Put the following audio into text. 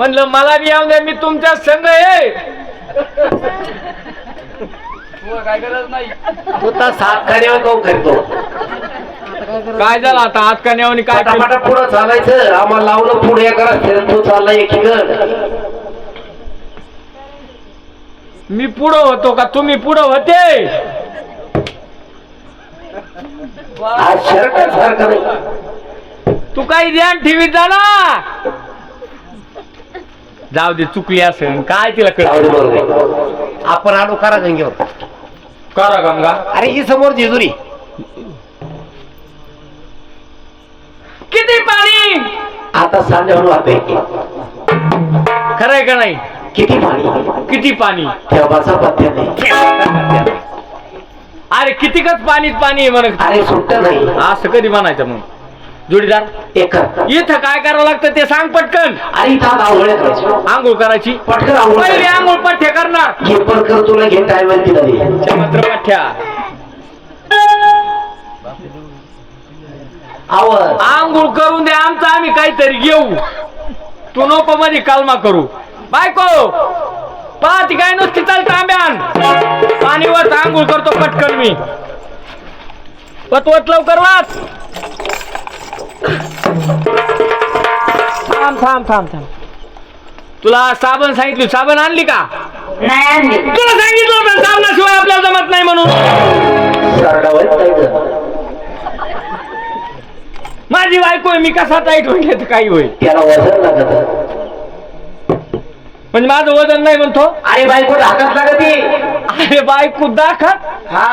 तुमच्या संघ आहे. काय गरज नाही. तू तर सात कार्यावर काऊन करतो. काय झालं आता? हात कान्यावनी काय? पटापटा पुढं चालायचं. आम्हाला लावलं पुढे करा तू चालला एकीकडं. मी पुढं होतो का? तुम्ही पुढं होते? आज शर्ट सारखं नाही तू काही ध्यान ठेवीत जा ना जाऊ दे चुकली असेल. काय तिला जाऊ कळ दे बरोबर आपण आलो करा गंगेवर करा गंगा. अरे ही समोर जेजुरी. किती पाणी? आता सांजावून वाहते खरंय का नाही? किती पाणी? किती पाणी? ठेवाचा पत्त्या नाही. अरे कितीकच पाणीच पाणी आहे म्हणत अरे सुट्ट नाही. असं कधी म्हणायचं मग? जोडीदार इथं काय करावं लागतं ते सांग पटकन. इथं करायची आंघोळ करायची. पटकन आंघोळ पहिले. आंघोळ पठ्या करणार. घे पण कर तुला घे काय माहिती नाही मात्र पठ्या. आवर आंघोळ करून दे आमचं आम्ही काहीतरी घेऊ. तू नको मध्ये कालमा करू. बायको पाहती काय नुसती चाल तांब्यान. पाणीवर आंघोळ करतो पटकन मी. पतवत लवकर वाच. थांब थांब थांब थांब. तुला साबण सांगितली साबण आणली का? तुला सांगितलं होतं साबणाशिवाय आपल्याला जमत नाही म्हणून. माझी बायको आहे मी कसा टाईट होईल तर काही होईल. त्याला वजन लागत. म्हणजे माझं वजन नाही म्हणतो. अरे बायको ढाकत लागत. अरे बायको दाखत. हा.